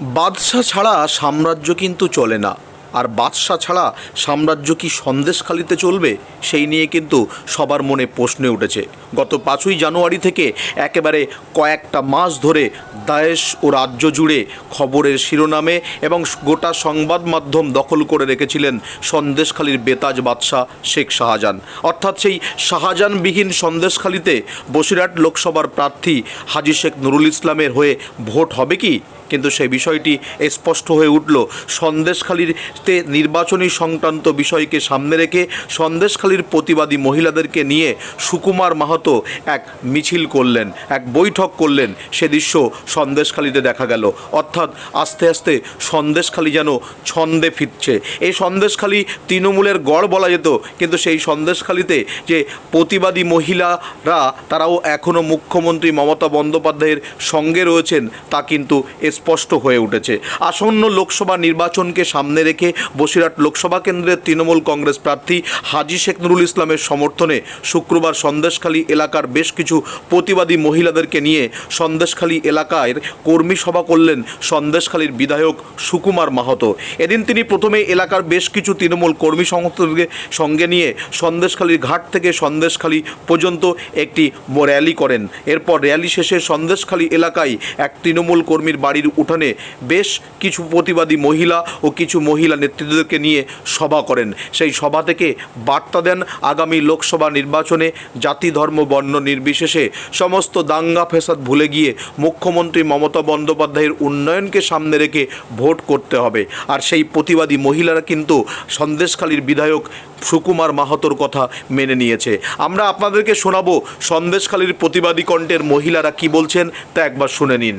বাদশা ছাড়া সাম্রাজ্য কিন্তু চলে না। আর বাদশা ছাড়া সাম্রাজ্য কি সন্দেশখালিতে চলবে, সেই নিয়ে কিন্তু সবার মনে প্রশ্নে উঠেছে। গত পাঁচই জানুয়ারি থেকে একেবারে কয়েকটা মাস ধরে দায়েশ ও রাজ্য জুড়ে খবরের শিরোনামে এবং গোটা সংবাদ মাধ্যম দখল করে রেখেছিলেন সন্দেশখালীর বেতাজ বাদশাহ শেখ শাহজাহান। অর্থাৎ সেই শাহজাহানবিহীন সন্দেশখালীতে বসিরহাট লোকসভার প্রার্থী হাজি শেখ নুরুল ইসলামের হয়ে ভোট হবে কি? কিন্তু সেই বিষয়টি স্পষ্ট হয়ে উঠল। সন্দেশখালীতে নির্বাচনী সংক্রান্ত বিষয়কে সামনে রেখে সন্দেশখালীর প্রতিবাদী মহিলাদেরকে নিয়ে সুকুমার মাহাতো এক মিছিল করলেন, এক বৈঠক করলেন। সে দৃশ্য সন্দেশখালীতে দেখা গেল। অর্থাৎ আস্তে আস্তে সন্দেশখালী যেন ছন্দে ফিরছে। এই সন্দেশখালী তৃণমূলের গড় বলা যেত, কিন্তু সেই সন্দেশখালীতে যে প্রতিবাদী মহিলারা, তারাও এখনও মুখ্যমন্ত্রী মমতা বন্দ্যোপাধ্যায়ের সঙ্গে রয়েছেন, তা কিন্তু স্পষ্ট হয়ে উঠেছে। আসন্ন লোকসভা নির্বাচনকে সামনে রেখে বসিরহাট লোকসভা কেন্দ্রের তৃণমূল কংগ্রেস প্রার্থী হাজি শেখ নুরুল ইসলামের সমর্থনে শুক্রবার সন্দেশখালী এলাকার বেশ কিছু প্রতিবাদী মহিলাদেরকে নিয়ে সন্দেশখালী এলাকায় কর্মী সভা করলেন সন্দেশখালীর বিধায়ক সুকুমার মাহাতো। এদিন তিনি প্রথমে এলাকার বেশ কিছু তৃণমূল কর্মী সংগঠনকে সঙ্গে নিয়ে সন্দেশখালীর ঘাট থেকে সন্দেশখালী পর্যন্ত একটি র্যালি করেন। এরপর র্যালি শেষে সন্দেশখালী এলাকায় এক তৃণমূল কর্মীর বাড়ির উঠানে বেশ কিছু প্রতিবাদী মহিলা ও কিছু মহিলা নেতৃত্বদেরকে নিয়ে সভা করেন। সেই সভা থেকে বার্তা দেন আগামী লোকসভা নির্বাচনে জাতি, ধর্ম, বর্ণ নির্বিশেষে সমস্ত দাঙ্গা ফেসাদ ভুলে গিয়ে মুখ্যমন্ত্রী মমতা বন্দ্যোপাধ্যায়ের উন্নয়নকে সামনে রেখে ভোট করতে হবে। আর সেই প্রতিবাদী মহিলারা কিন্তু সন্দেশখালীর বিধায়ক সুকুমার মাহাতোর কথা মেনে নিয়েছে। আমরা আপনাদেরকে শোনাবো সন্দেশখালীর প্রতিবাদী কণ্ঠের মহিলারা কি বলছেন, তা একবার শুনে নিন।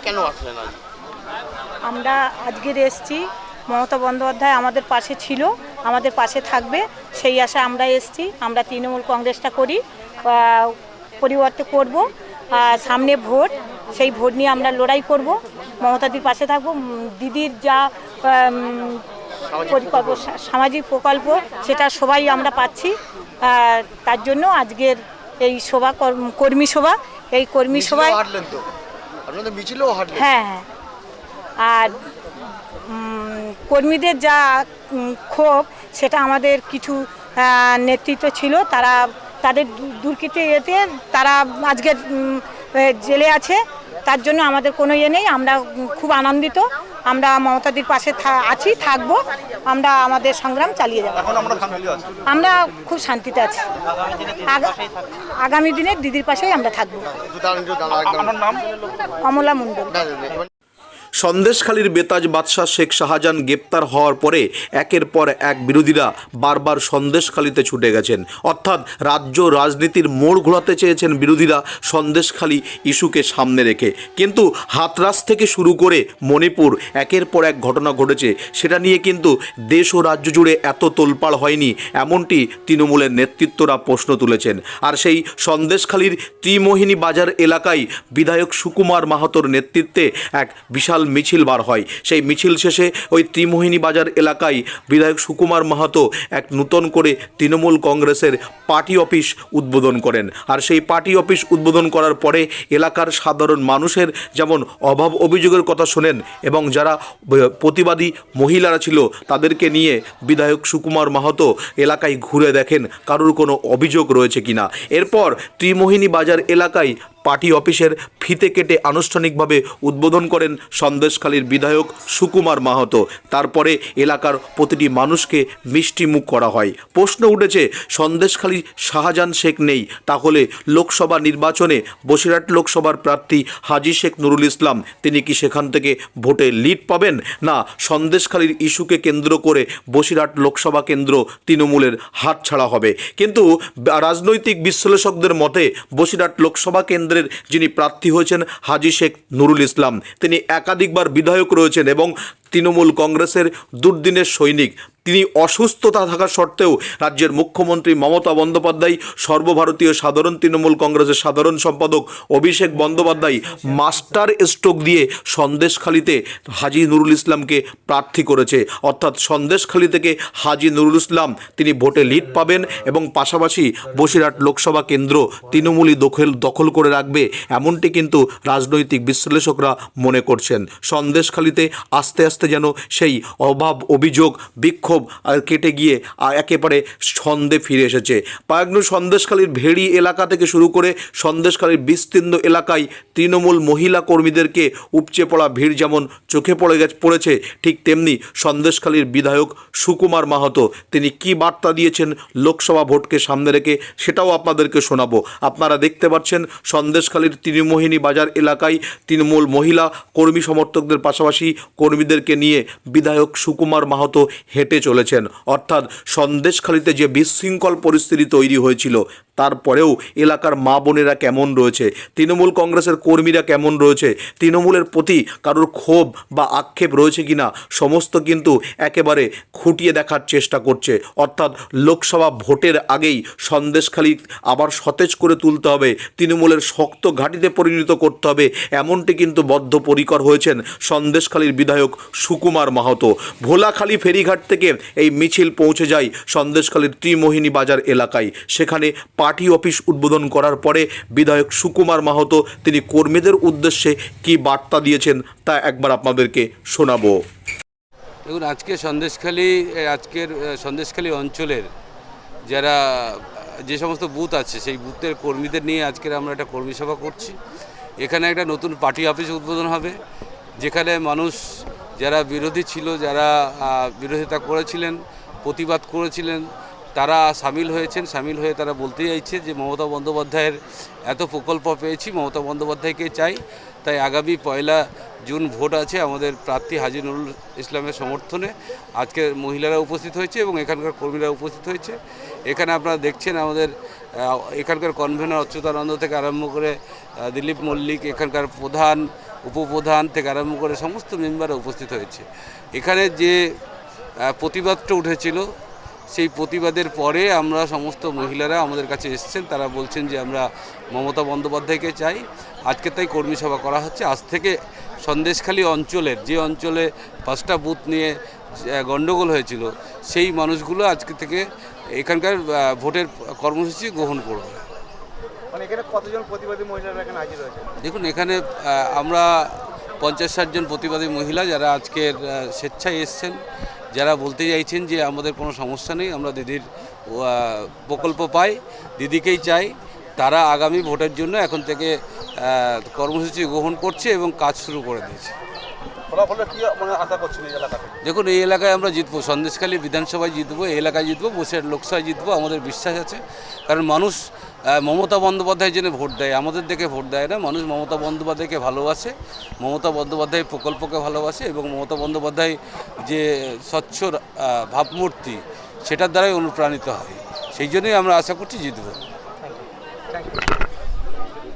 কেন আসলেন আজ? আমরা আজকের এসছি মমতা বন্দ্যোপাধ্যায় আমাদের পাশে ছিল আমাদের পাশে থাকবে সেই আশা আমরা এসছি আমরা তৃণমূল কংগ্রেসটা করি পরিবর্তে করব সামনে ভোট সেই ভোট নিয়ে আমরা লড়াই করব মমতাদির পাশে থাকব দিদির যা সামাজিক প্রকল্প সেটা সবাই আমরা পাচ্ছি তার জন্য আজকের এই সভা কর্ম- সভা এই কর্মী সভায় আপনাদের হাঁটলেন হ্যাঁ হ্যাঁ। আর কর্মীদের যা ক্ষোভ, সেটা আমাদের কিছু নেতৃত্ব ছিল, তারা, তাদের দুর্কৃতি এতে তারা আজকে জেলে আছে। তার জন্য আমাদের কোনো ইয়ে নেই। আমরা খুব আনন্দিত। আমরা মমতাদির পাশে আছি থাকব। আমরা আমাদের সংগ্রাম চালিয়ে যাব। আমরা খুব শান্তিতে আছি। আগা- আগামী দিনে দিদির পাশেই আমরা থাকব। কমলা মণ্ডল সন্দেশখালীর বেতাজ বাদশাহ শেখ শাহজাহান গ্রেপ্তার হওয়ার পরে একের পর এক বিরোধীরা বারবার সন্দেশখালীতে ছুটে গেছেন। অর্থাৎ রাজ্য রাজনীতির মোড় ঘোরাতে চেয়েছেন বিরোধীরা সন্দেশখালী ইস্যুকে সামনে রেখে। কিন্তু হাতরাস থেকে শুরু করে মণিপুর একের পর এক ঘটনা ঘটেছে। সেটা নিয়ে কিন্তু দেশ ও রাজ্য জুড়ে এত তোলপাড় হয়নি, এমনটি তৃণমূলের নেতৃত্বরা প্রশ্ন তুলেছেন। আর সেই সন্দেশখালীর ত্রিমোহিনী বাজার এলাকায় বিধায়ক সুকুমার মাহাতোর নেতৃত্বে এক বিশাল মিছিল বার হয়। সেই মিছিল শেষে ওই ত্রিমোহিনী বাজার এলাকায় বিধায়ক সুকুমার মাহাতো এক নূতন করে তৃণমূল কংগ্রেসের পার্টি অফিস উদ্বোধন করেন। আর সেই পার্টি অফিস উদ্বোধন করার পরে এলাকার সাধারণ মানুষের যেমন অভাব অভিযোগের কথা শোনেন এবং যারা প্রতিবাদী মহিলারা ছিল তাদেরকে নিয়ে বিধায়ক সুকুমার মাহাতো এলাকায় ঘুরে দেখেন কারোর কোনো অভিযোগ রয়েছে কিনা। এরপর ত্রিমোহিনী বাজার এলাকায় পার্টি অফিসের ফিতে কেটে আনুষ্ঠানিকভাবে উদ্বোধন করেন সন্দেশখালীর বিধায়ক সুকুমার মাহাতো। তারপরে এলাকার প্রতিটি মানুষকে মিষ্টি মুখ করা হয়। প্রশ্ন উঠেছে, সন্দেশখালী শাহজাহান শেখ নেই, তাহলে লোকসভা নির্বাচনে বসিরহাট লোকসভার প্রার্থী হাজি শেখ নুরুল ইসলাম, তিনি কি সেখান থেকে ভোটে লিড পাবেন? না, সন্দেশখালীর ইস্যুকে কেন্দ্র করে বসিরহাট লোকসভা কেন্দ্র তৃণমূলের হাত ছাড়া হবে। কিন্তু রাজনৈতিক বিশ্লেষকদের মতে, বসিরহাট লোকসভা কেন্দ্রের যিনি প্রার্থী হয়েছেন হাজি শেখ নুরুল ইসলাম, তিনি একাধিকবার বিধায়ক রয়েছেন এবং তৃণমূল কংগ্রেসের দুর্দিনের সৈনিক। তিনি অসুস্থতা থাকা সত্ত্বেও রাজ্যের মুখ্যমন্ত্রী মমতা বন্দ্যোপাধ্যায়, সর্বভারতীয় সাধারণ তৃণমূল কংগ্রেসের সাধারণ সম্পাদক অভিষেক বন্দ্যোপাধ্যায় মাস্টার স্ট্রোক দিয়ে সন্দেশখালিতে হাজি নুরুল ইসলামকে প্রার্থী করেছে। অর্থাৎ সন্দেশখালি থেকে হাজি নুরুল ইসলাম তিনি ভোটে লিড পাবেন এবং পাশাপাশি বসিরহাট লোকসভা কেন্দ্র তৃণমূলই দখল দখল করে রাখবে এমনটি কিন্তু রাজনৈতিক বিশ্লেষকরা মনে করছেন। সন্দেশখালিতে আস্তে আস্তে যেন সেই অভাব অভিযোগ, বিক্ষোভ আর কেটে গিয়ে একেবারে ছন্দে ফিরে এসেছে। পায়াগ্নু সন্দেশখালীর ভেড়ি এলাকা থেকে শুরু করে সন্দেশখালীর বিস্তীর্ণ এলাকায় তৃণমূল মহিলা কর্মীদেরকে উপচে পড়া ভিড় যেমন চোখে পড়ে গেছে, পড়েছে, ঠিক তেমনি সন্দেশখালীর বিধায়ক সুকুমার মাহাতো, তিনি কি বার্তা দিয়েছেন লোকসভা ভোটকে সামনে রেখে, সেটাও আপনাদেরকে শোনাবো। আপনারা দেখতে পাচ্ছেন, সন্দেশখালীর তৃণমোহিনী বাজার এলাকায় তৃণমূল মহিলা কর্মী সমর্থকদের পাশাপাশি কর্মীদেরকে নিয়ে বিধায়ক সুকুমার মাহাতো হেঁটে চলেছেন। অর্থাৎ সন্দেশখালিতে যে বিশৃঙ্খল পরিস্থিতি তৈরি হয়েছিল, তারপরেও এলাকার মা বোনেরা কেমন রয়েছে? তৃণমূল কংগ্রেসের কর্মীরা কেমন রয়েছে? তৃণমূলের প্রতি কারোর ক্ষোভ বা আক্ষেপ রয়েছে কিনা? সমস্ত কিন্তু একেবারে খুঁটিয়ে দেখার চেষ্টা করছে। অর্থাৎ লোকসভা ভোটের আগেই সন্দেশখালি আবার সতেজ করে তুলতে হবে, তৃণমূলের শক্ত ঘাঁটিতে পরিণত করতে হবে, এমনটি কিন্তু বদ্ধপরিকর হয়েছেন সন্দেশখালীর বিধায়ক সুকুমার মাহাতো। ভোলাখালী ফেরিঘাট থেকে এই মিছিল পৌঁছে যায় সন্দেশখালীর ত্রিমোহিনী বাজার এলাকায়। সেখানে পার্টি অফিস উদ্বোধন করার পরে বিধায়ক সুকুমার মাহাতো তিনি কর্মীদের উদ্দেশ্যে কি বার্তা দিয়েছেন তা একবার আপনাদেরকে শোনাবো। দেখুন, আজকে সন্দেশখালী আজকের সন্দেশখালী অঞ্চলের যারা, যে সমস্ত বুথ আছে, সেই বুথের কর্মীদের নিয়ে আজকের আমরা একটা কর্মী সভা করছি। এখানে একটা নতুন পার্টি অফিস উদ্বোধন হবে, যেখানে মানুষ যারা বিরোধী ছিল, যারা বিরোধিতা করেছিলেন, প্রতিবাদ করেছিলেন, তারা সামিল হয়েছেন। সামিল হয়ে তারা বলতে চাইছে যে, মমতা বন্দ্যোপাধ্যায়ের এত প্রকল্প পেয়েছি, মমতা বন্দ্যোপাধ্যায়কে চাই। তাই আগামী পয়লা জুন ভোট আছে, আমাদের প্রার্থী হাজি নুরুল ইসলামের সমর্থনে। আজকে মহিলারা উপস্থিত হয়েছে এবং এখানকার কর্মীরা উপস্থিত হয়েছে। এখানে আপনারা দেখছেন আমাদের এখানকার কনভেনর অচ্যুতানন্দ থেকে আরম্ভ করে দিলীপ মল্লিক, এখানকার প্রধান, উপপ্রধান থেকে আরম্ভ করে সমস্ত মেম্বাররা উপস্থিত হয়েছে। এখানে যে প্রতিবাদটা উঠেছিল, সেই প্রতিবাদের পরে আমরা সমস্ত মহিলারা আমাদের কাছে এসেছেন। তারা বলছেন যে আমরা মমতা বন্দ্যোপাধ্যায়কে চাই। আজকে তাই কর্মী সভা করা হচ্ছে। আজ থেকে সন্দেশখালী অঞ্চলের, যে অঞ্চলে পাঁচটা বুথ নিয়ে গণ্ডগোল হয়েছিল, সেই মানুষগুলো আজকে থেকে এখানকার ভোটের কর্মসূচি গ্রহণ করবে। মানে দেখুন এখানে আমরা পঞ্চাশ ষাটজন প্রতিবাদী মহিলা যারা আজকের স্বেচ্ছায় এসছেন যারা বলতে চাইছেন যে আমাদের কোনো সমস্যা নেই আমরা দিদির প্রকল্প পাই দিদিকেই চাই তারা আগামী ভোটের জন্য এখন থেকে কর্মসূচি গ্রহণ করছে এবং কাজ শুরু করে দিয়েছে। দেখুন এই এলাকায় আমরা জিতবো সন্দেশখালী বিধানসভায় জিতবো এই এলাকায় জিতবো বসিরহাট লোকসভায় জিতবো আমাদের বিশ্বাস আছে। কারণ মানুষ মমতা বন্দ্যোপাধ্যায় জন্য ভোট দেয় আমাদের দেখে ভোট দেয় না। মানুষ মমতা বন্দ্যোপাধ্যায়কে ভালোবাসে মমতা বন্দ্যোপাধ্যায় প্রকল্পকে ভালোবাসে এবং মমতা বন্দ্যোপাধ্যায় যে স্বচ্ছ ভাবমূর্তি সেটার দ্বারাই অনুপ্রাণিত হয়। সেই জন্যই আমরা আশা করছি জিতবো।